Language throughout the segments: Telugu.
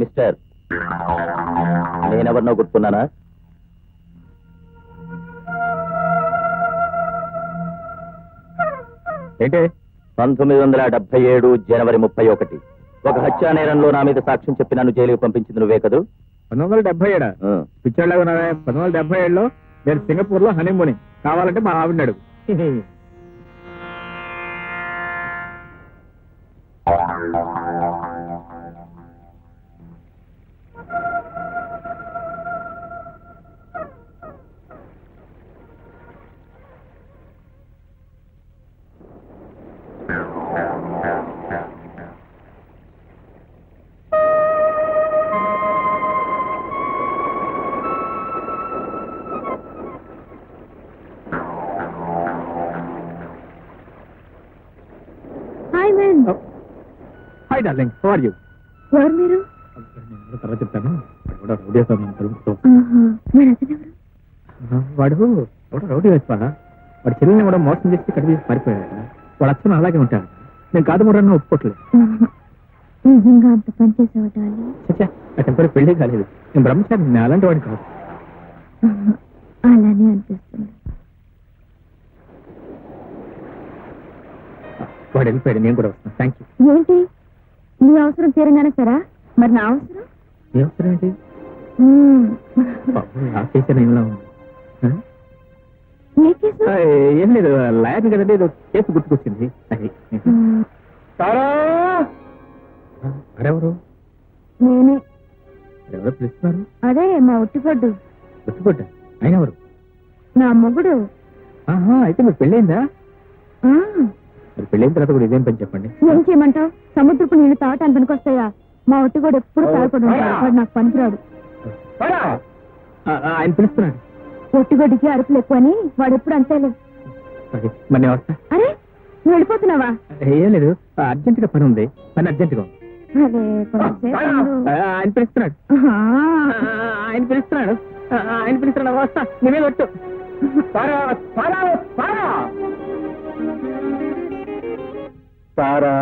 మిస్టర్. నేనెవరినో గుర్తున్నానా? ఏంటి? పంతొమ్మిది వందల డెబ్బై ఏడు జనవరి ముప్పై ఒకటి. ఒక హత్యా నేరంలో నా మీద సాక్ష్యం చెప్పి నన్ను జైలుకి పంపించింది నువ్వే కదూ? పంతొమ్మిది వందల డెబ్బై ఏడా? ఉన్నారా పంతొమ్మిది వందల డెబ్బై ఏడులో నేను సింగపూర్లో హనీమూనింగ్ కావాలంటే మా ఆవిడన్నాడు hi man hi darling how are you ఎవరు మీరు? నేను తర్వాత చెప్తాను. వాడు కూడా రౌడీ వేస్తాను తలుపుతో. ఆహా, మరి అతనెవరు వాడు ఎవడో రౌడీ వేస్తా వాడు చెల్లిని కూడా మోసం చేసి ఇక్కడ తీసి పారిపోయాడు వాడు అచ్చను అలాగే ఉంటాడు నేను కాదు కూడా ఒప్పుకోవట్లేదు ఆహా, నిజంగా అంత పని చచ్చా ఆ టెంపరీ పెళ్ళి కాలేదు. నేను బ్రహ్మచారి నేను అలాంటి వాడిని కాదు. అలానే అనిపిస్తుంది. వాడు వెళ్ళిపోయాడు. నేను కూడా వస్తాను థ్యాంక్ యూ ఏంటి? నీ అవసరం తీరంగానే సరా? మరి నా అవసరం? ఏ అవసరం ఏంటి? ఏ లేదు. లాయర్ కదండి ఏదో కేసు గుర్తుకొచ్చింది. అది. మరెవరు? నేనే. ఎవరో పిలుస్తున్నారు? అదే మా ఒట్టిపడ్డు గుర్తుపడ్డ ఆయన ఎవరు? నా మొగుడు. ఆహా అయితే మీరు పెళ్ళైందా? మీరు పెళ్ళైన తర్వాత కూడా ఇదేం పని చెప్పండి? ఏం చేయమంటావు? సముద్రపు నీళ్ళు తాగటానికి పనికొస్తాయా? మా ఒట్టిగోడు ఎప్పుడు తాగకుండా ఉంటాడు వాడు నాకు పనికిరాడు. ఆయన పిలుస్తున్నాడు. ఒట్టిగొడ్డికి అరుపులు ఎక్కువ అని వాడు ఎప్పుడు అంతేలే. సరే, మరి నేను వస్తా. అరే నువ్వు వెళ్ళిపోతున్నావా? ఏం లేదు. అర్జెంట్గా పని ఉంది. పని అర్జెంట్గా ఉంది. అదే కొంచెంసేపు ఉండు. ఆ, ఆయన పిలుస్తున్నాడు. ఆ, ఆయన పిలుస్తున్నాడు. ఆ, ఆయన పిలుస్తున్నాడు. వస్తా. కొట్టు సారా సారా?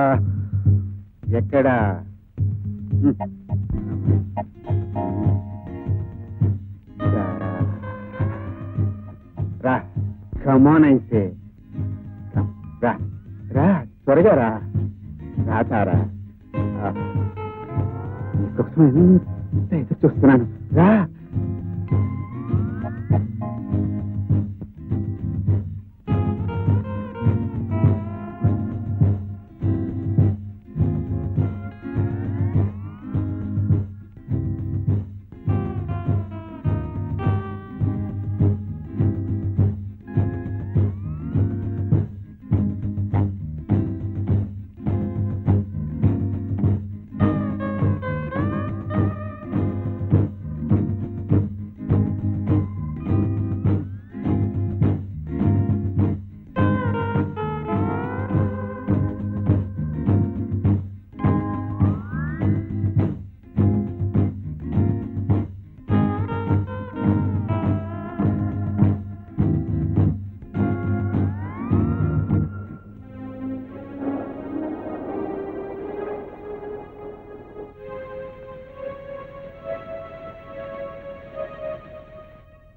ఎక్కడా? రా కమాన్ అయితే రా రా త్వరగా రా. రా సారా. నీకోసం ఎంత ఎదురు చూస్తున్నాను. రా.